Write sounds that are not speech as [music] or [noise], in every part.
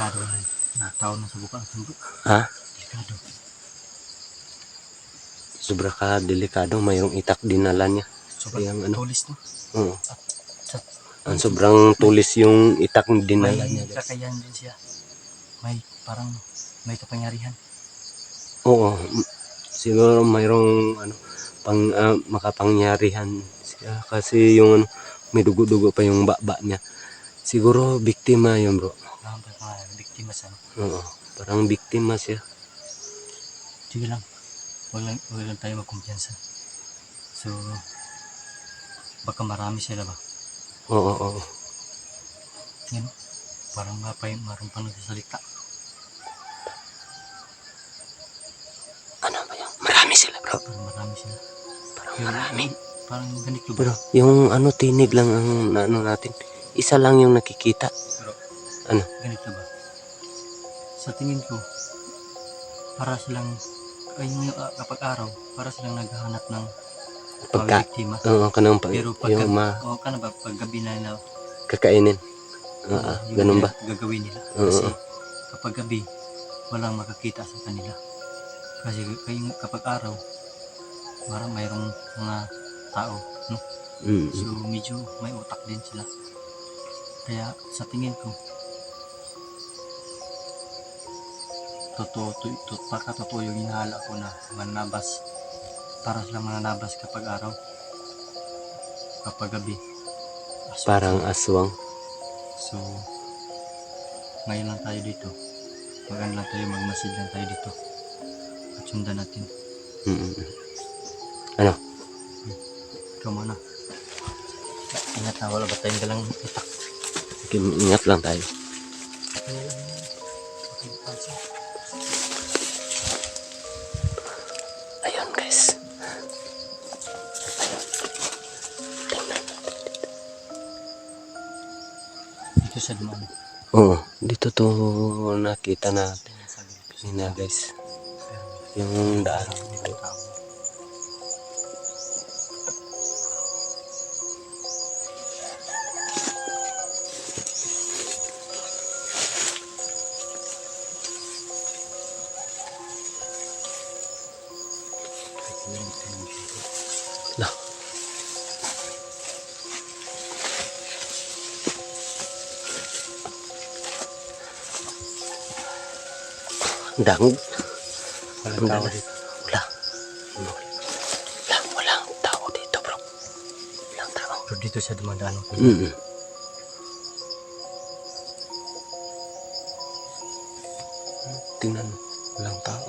Delikado na na tao na sa buka ang. Ha? Delikado. Sobra ka delikado. Mayroong itak dinala niya. Sobrang Yung ano? tulis no. Oo. Sa- Ang sobrang tulis yung itak na dinala may niya. guys. kakayahan din siya. May parang may kapangyarihan. Oo. Siguro mayroong ano, pang ah, makapangyarihan siya. Kasi yung ano, may dugo-dugo pa yung baba niya. Siguro biktima yun bro. Biktima sa ano. Oo. Parang biktima siya. Sige lang. Huwag lang, huwag lang tayo magkumpiyansa. So, baka marami sila ba? Oo, oo. Yan. Parang mapay, marang pa nagsasalita. Ano ba yan? Marami sila bro. Parang marami sila. Parang Pero, marami. Parang ganito? Bro, yung ano tinig lang ang ano natin. Isa lang yung nakikita. Pero, Ano? ganito ba? Sa tingin ko, para silang, ay yung uh, kapag araw, para silang naghahanap ng Pagka. biktima. Oo, kanang pag, Pero pag, yung ma o ka na ba, pag gabi na nila, kakainin. Oo, yung ganun ba? gagawin nila. Oo. Kasi kapag gabi, walang makakita sa kanila. Kasi kay- kapag araw, parang mayroong mga tao, no? Mm. So medyo may utak din sila. Kaya sa tingin ko, totoo, to, to, baka totoo yung hinahala ko na mananabas. Para silang mananabas kapag araw. Kapag gabi. aswang Parang sila. aswang. So, ngayon lang tayo dito. Maganda lang tayo, magmasid lang tayo dito. At sundan natin. Mm. Ano? Ikaw muna. Ingat na, wala ba tayong dalang itak? Ingat lang tayo. Sa dumaan. Oo, dito to nakita natin. Kanina guys. Yung daan. Dang. Walang tao dito. Wala. Wala. Walang tao dito bro. Walang tao. Pero dito sa dumadaan. Mm. Tingnan mo. Walang tao.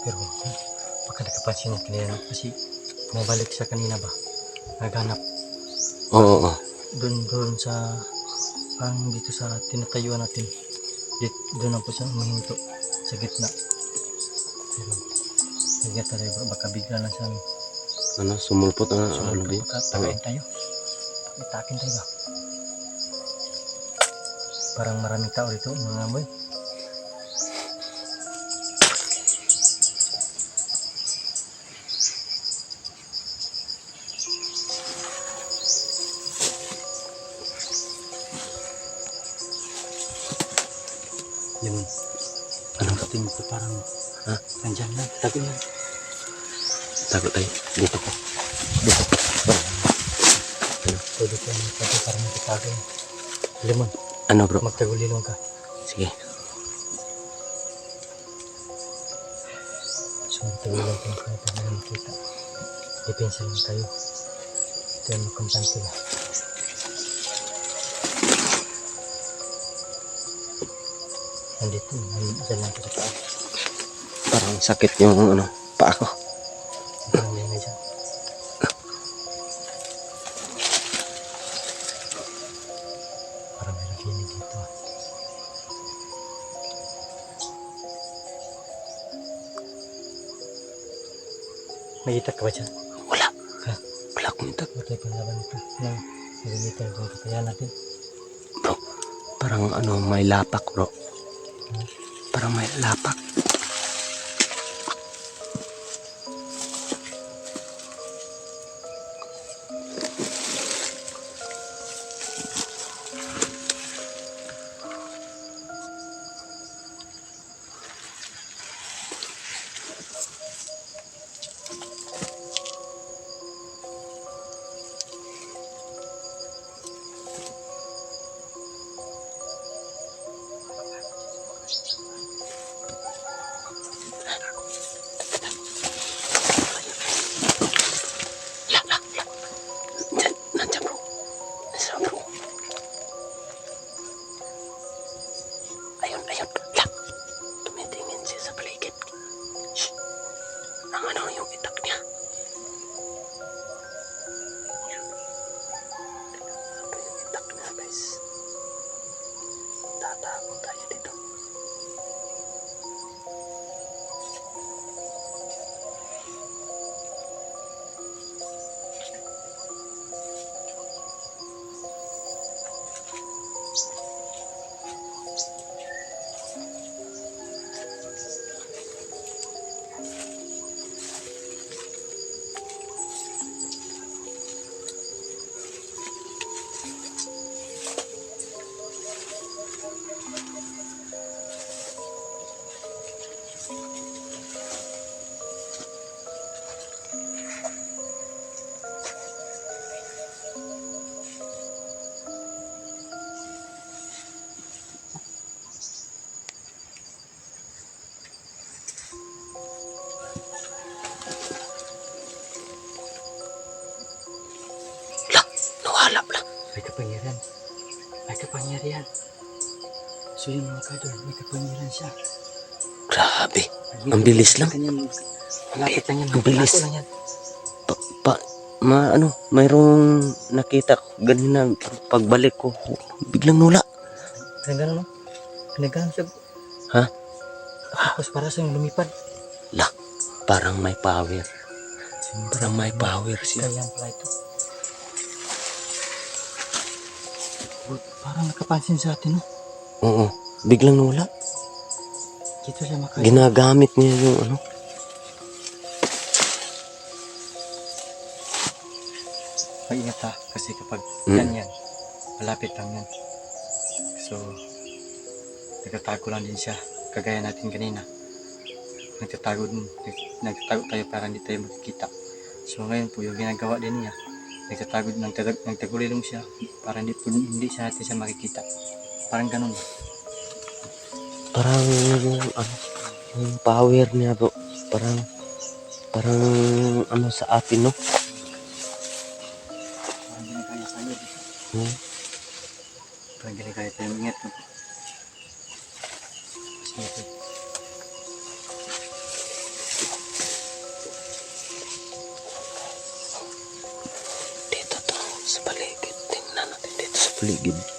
Pero baka nakapansin niya kanina kasi mabalik siya kanina ba? Naghanap Oo. oo. doon doon sa parang dito sa tinatayuan natin. Dit, doon na po siya umihinto sa gitna. Pero ingat tayo bro, baka bigla lang siya Ano, sumulpot ang ano yun? baka takain tayo. Itakin tayo ba? Parang maraming tao dito mga boy. Yun. Ano? Tingin ko parang Ha? nandyan lang. Tagal lang. Takot tayo. Dito ko. Pwede ko yung pwede parang nakitago. Lemon, Ano bro? magtagulilong ka. Sige. So, magtagulilong ka na tayo na makita. Depensa lang tayo. Ito yung kampante ba? Lang ko sa paa. Parang sakit yung ano, paa ko. Parang may dyan. Parang may nakinig dito. May itak ka ba dyan? Wala. Ha? Wala akong itak. Huwag tayo panglaban ito. Nang nagamitan ko kaya natin. Bro, parang ano, may lapak bro. Parang may lapak. Nawala la. May kapangyarihan. May kapangyarihan. So yun mga kadol, may kapangyarihan siya. Grabe. Ang bilis lang. Ganyan, Malapit lang yan. Ang bilis. Pa, pa, ma, ano, mayroong nakita ko ganina pagbalik ko. Biglang nula. Pinagano no? Pinagano siya. Ha? Tapos para sa lumipad. La, parang may power. Parang may power siya. Kaya pala ito. Parang nakapansin sa atin no? Oo, biglang nula. Dito siya makaya. Ginagamit niya yung ano. Mag-ingat ha. Kasi kapag Mm. ganyan, malapit lang yan. So, nagtatago lang din siya. Kagaya natin kanina. Nagtatago Nagtatago tayo para hindi tayo makikita. So ngayon po, yung ginagawa din niya, nagtatago, nagtatag, nagtagulilong siya para hindi, po, hindi siya natin siya makikita. Parang ganun. Parang yung ano, yung power niya bro. Parang, parang ano sa atin no. Sa paligid. Tingnan natin dito sa paligid.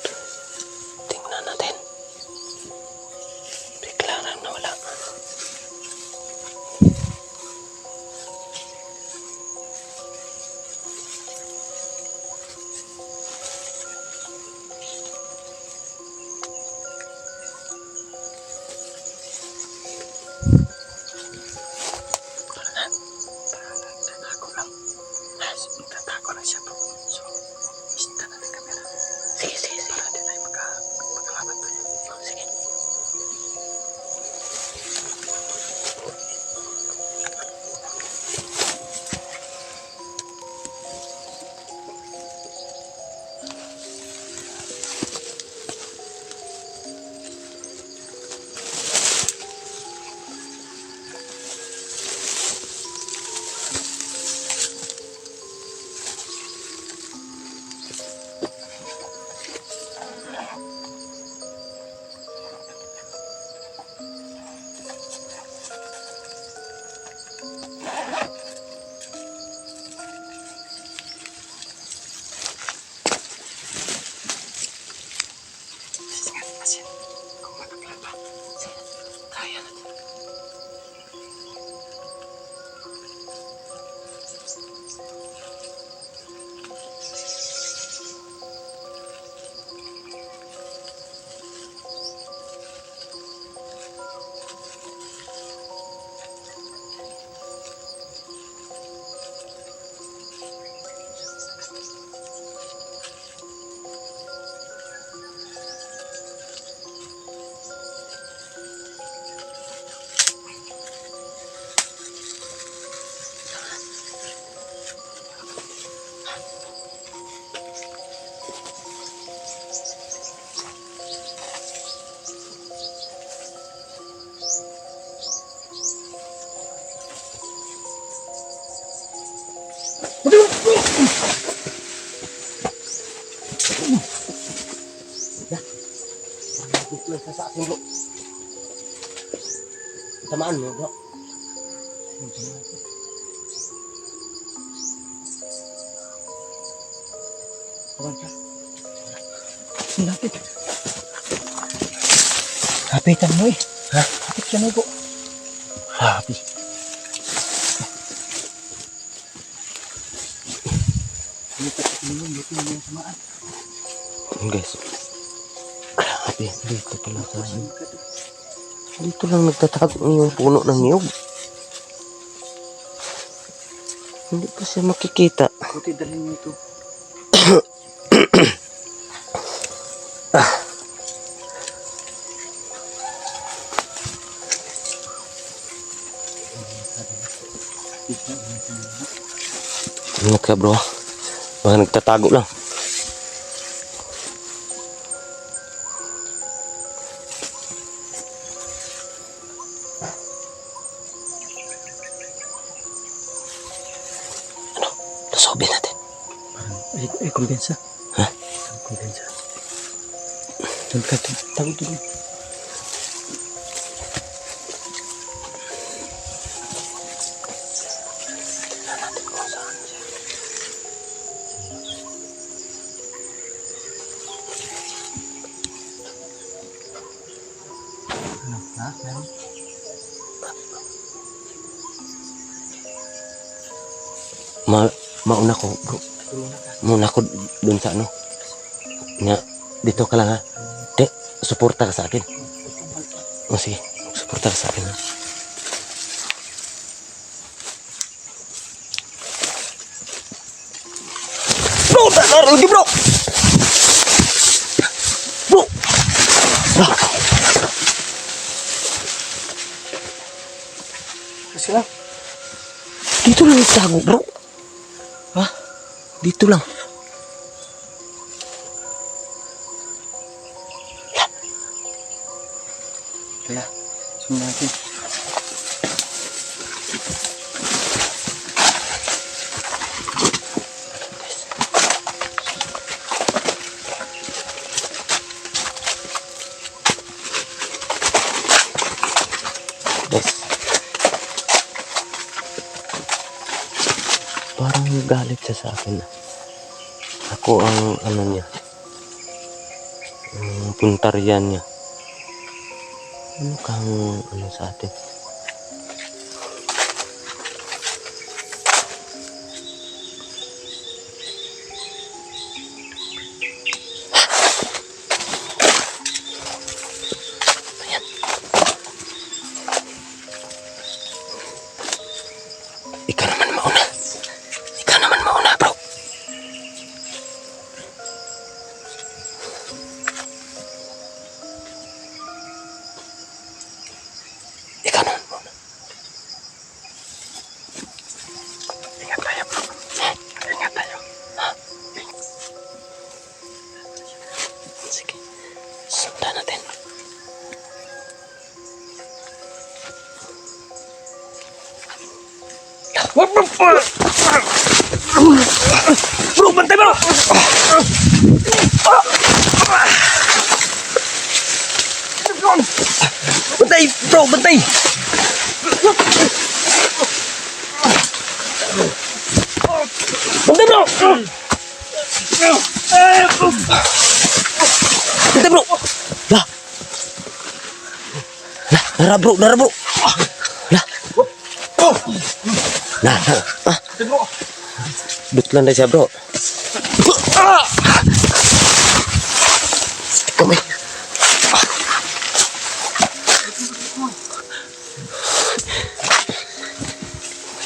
Akin bro. Tamaan mo bro. Lapit. Kapitan mo eh. Ha? Kapit ka mo. Grabe. Yun guys. Grabe. Dito pala sa Dito lang nagtatago yung puno ng niyog. Hindi pa siya makikita. Buti dalhin mo ito. Ingat [coughs] ka bro. Mga nagtatago lang. Lusobin natin. Ay, ay, kumpensa. Ha? Kumpensa. Tawag ka. Tawag doon. Ha? Meron? Ma mauna ko bro. Muna ko dun sa ano. Nga, dito ka lang ha. Te, suporta ka sa akin. O sige, suporta ka sa akin ha. Bro, naroon lagi bro! Bro! Ah, Kasi lang. dito lang itago bro. Dito lang. Kaya, sunod natin. Parang galit siya sa akin. Ako ang ano niya. Ang puntaryan niya. Ano kang ano sa atin? Ikaw naman mauna. Bro, bantay bro! Bantay, bro, bantay! Bantay bro! Bantay bro! Lah! Lah, dara bro, dara bro! Lah! Nah, nah. Ah. Dutlan na siya, bro. Kami.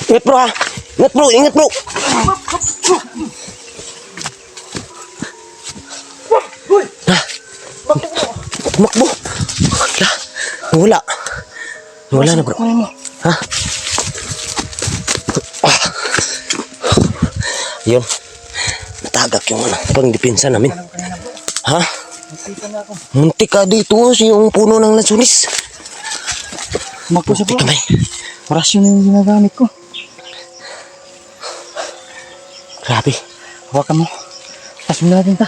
Ingat bro ha. Ingat bro, ingat bro. Nah. Tumakbo. Wala. Wala. Wala na bro. Ha? Yun. Natagak yung ano, pangdepensa namin. Ha? Muntik ka dito yung puno ng lansunis. Bro. Tingnan mo. Orasyon na yung ginagamit ko. Grabe. Hawakan mo. Tapos mo natin ta.